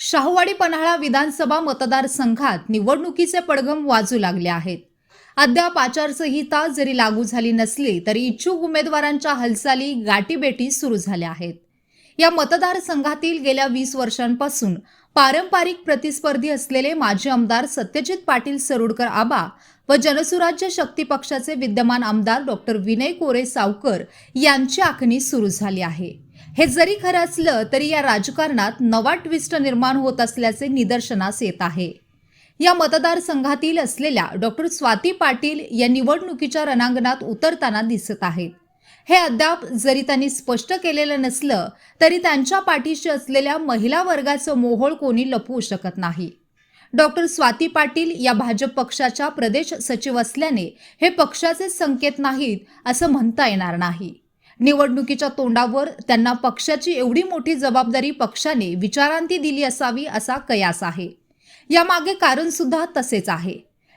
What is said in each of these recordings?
शाहूवाडी पन्हाळा विधानसभा मतदारसंघात निवडणुकीचे पडघम वाजू लागले आहेत. अद्याप आचारसंहिता जरी लागू झाली नसली तरी इच्छुक उमेदवारांच्या हालचाली गाठीबेटी सुरू झाल्या आहेत. या मतदारसंघातील गेल्या वीस वर्षांपासून पारंपरिक प्रतिस्पर्धी असलेले माजी आमदार सत्यजित पाटील सरुडकर आबा व जनसुराज्य शक्ती पक्षाचे विद्यमान आमदार डॉक्टर विनय कोरे सावकर यांची आखणी सुरू झाली आहे. हे जरी खरं असलं तरी या राजकारणात नवा ट्विस्ट निर्माण होत असल्याचे निदर्शनास येत आहे. या मतदारसंघातील असलेल्या डॉक्टर स्वाती पाटील या निवडणुकीच्या रणांगणात उतरताना दिसत आहेत. हे अद्याप जरी त्यांनी स्पष्ट केलेलं नसलं तरी त्यांच्या पाठीशी असलेल्या महिला वर्गाचं मोहोळ कोणी लपवू शकत नाही. डॉक्टर स्वाती पाटील या भाजप पक्षाच्या प्रदेश सचिव असल्याने हे पक्षाचे संकेत नाहीत असं म्हणता येणार नाही. निवडणुकीच्या तोंडावर त्यांना पक्षाची एवढी मोठी जबाबदारी पक्षाने विचारांती दिली असावी असा कयास आहे. यामागे कारण सुद्धा तसेच आहे.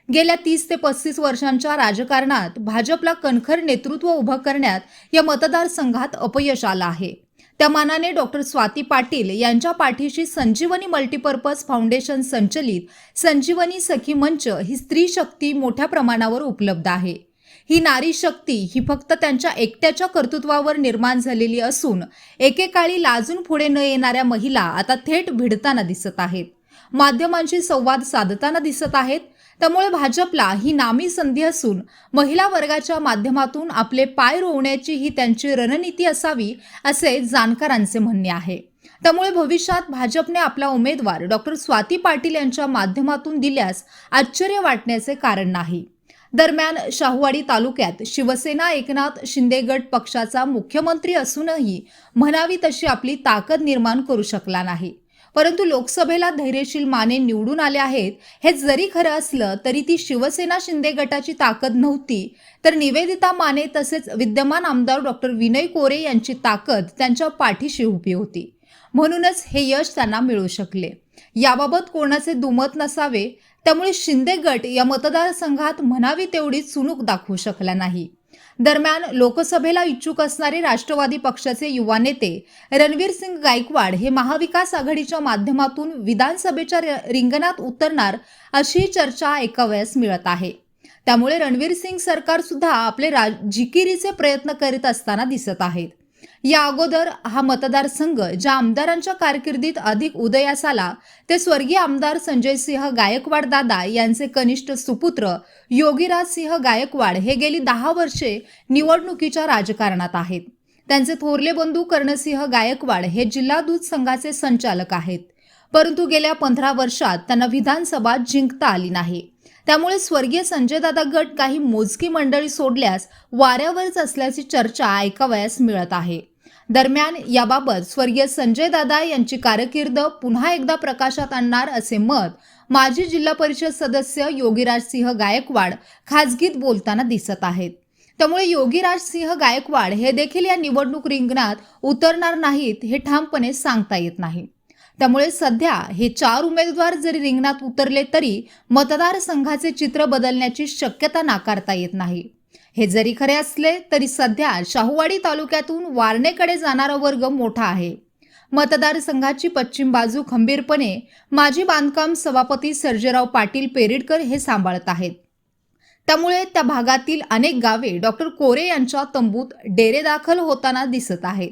गेल्या तीस ते पस्तीस वर्षांच्या राजकारणात भाजपला कणखर नेतृत्व उभं करण्यात या मतदारसंघात अपयश आलं आहे. त्या मानाने डॉक्टर स्वाती पाटील यांच्या पाठीशी संजीवनी मल्टीपर्पज फाउंडेशन संचलित संजीवनी सखी मंच ही स्त्री शक्ती मोठ्या प्रमाणावर उपलब्ध आहे. ही नारी शक्ती ही फक्त त्यांच्या एकट्याच्या कर्तृत्वावर निर्माण झालेली असून एकेकाळी लाजून पुढे न येणाऱ्या महिला आता थेट भिडताना दिसत आहेत. माध्यमांशी संवाद साधताना दिसत आहेत. त्यामुळे भाजपला ही नामी संधी असून महिला वर्गाच्या माध्यमातून आपले पाय रोवण्याची ही त्यांची रणनीती असावी असे जाणकारांचे म्हणणे आहे. त्यामुळे भविष्यात भाजपने आपला उमेदवार डॉक्टर स्वाती पाटील यांच्या माध्यमातून दिल्यास आश्चर्य वाटण्याचे कारण नाही. दरम्यान शाहूवाडी तालुक्यात शिवसेना एकनाथ शिंदे गट पक्षाचा मुख्यमंत्री असूनही म्हणावी तशी आपली ताकद निर्माण करू शकला नाही. परंतु लोकसभेला धैर्यशील माने निवडून आले आहेत हे जरी खरं असलं तरी ती शिवसेना शिंदे गटाची ताकद नव्हती तर निवेदिता माने तसेच विद्यमान आमदार डॉक्टर विनय कोरे यांची ताकद त्यांच्या पाठीशी उभी होती. म्हणूनच हे यश त्यांना मिळू शकले. याबाबत कोणाचे दुमत नसावे त्यामुळे शिंदे गट या मतदारसंघात म्हणावी तेवढी चुणूक दाखवू शकला नाही. दरम्यान लोकसभेला इच्छुक असणारे राष्ट्रवादी पक्षाचे युवा नेते रणवीर सिंग गायकवाड हे महाविकास आघाडीच्या माध्यमातून विधानसभेच्या र- रिंगणात उतरणार अशी चर्चा ऐकावयास मिळत आहे. त्यामुळे रणवीर सिंग सरकार सुद्धा आपले राजकिरीचे प्रयत्न करीत असताना दिसत आहेत. या अगोदर हा मतदारसंघ ज्या आमदारांच्या कारकिर्दीत अधिक उदयास आला ते स्वर्गीय आमदार संजय सिंह गायकवाड दादा यांचे कनिष्ठ सुपुत्र योगीराज सिंह गायकवाड हे गेली दहा वर्षे निवडणुकीच्या राजकारणात आहेत. त्यांचे थोरले बंधू कर्णसिंह गायकवाड हे जिल्हा दूध संघाचे संचालक आहेत. परंतु गेल्या पंधरा वर्षात त्यांना विधानसभा जिंकता आली नाही. त्यामुळे स्वर्गीय संजयदादा गट काही मोजकी मंडळी सोडल्यास वाऱ्यावरच असल्याची चर्चा ऐकावयास मिळत आहे. दरम्यान याबाबत स्वर्गीय संजयदादा यांची कारकीर्द पुन्हा एकदा प्रकाशात आणणार असे मत माजी जिल्हा परिषद सदस्य योगीराज सिंह गायकवाड खाजगीत बोलताना दिसत आहेत. त्यामुळे योगीराज सिंह गायकवाड हे देखील या निवडणूक रिंगणात उतरणार नाहीत हे ठामपणे सांगता येत नाही. त्यामुळे सध्या हे चार उमेदवार जरी रिंगणात उतरले तरी मतदारसंघाचे चित्र बदलण्याची शक्यता नाकारता येत नाही. हे जरी खरे असले तरी सध्या शाहूवाडी तालुक्यातून वारणेकडे जाणारा वर्ग मोठा आहे. मतदारसंघाची पश्चिम बाजू खंबीरपणे माजी बांधकाम सभापती सर्जेराव पाटील पेरिडकर हे सांभाळत आहेत. त्यामुळे त्या भागातील अनेक गावे डॉक्टर कोरे यांच्या तंबूत डेरे दाखल होताना दिसत आहेत.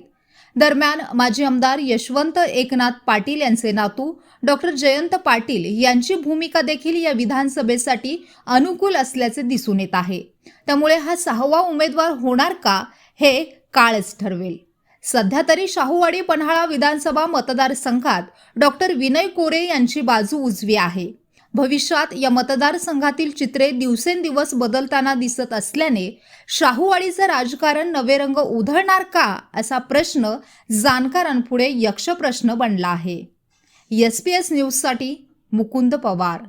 दरम्यान माजी आमदार यशवंत एकनाथ पाटील यांचे नातू डॉक्टर जयंत पाटील यांची भूमिका देखील या विधानसभेसाठी अनुकूल असल्याचे दिसून येत आहे. त्यामुळे हा सहावा उमेदवार होणार का हे काळच ठरवेल. सध्या तरी शाहूवाडी पन्हाळा विधानसभा मतदारसंघात डॉक्टर विनय कोरे यांची बाजू उजवी आहे. भविष्यात या मतदारसंघातील चित्रे दिवसेंदिवस बदलताना दिसत असल्याने शाहूवाडीचं राजकारण नवे रंग उधळणार का असा प्रश्न जाणकारांपुढे यक्षप्रश्न बनला आहे. एस पी एस न्यूजसाठी मुकुंद पवार.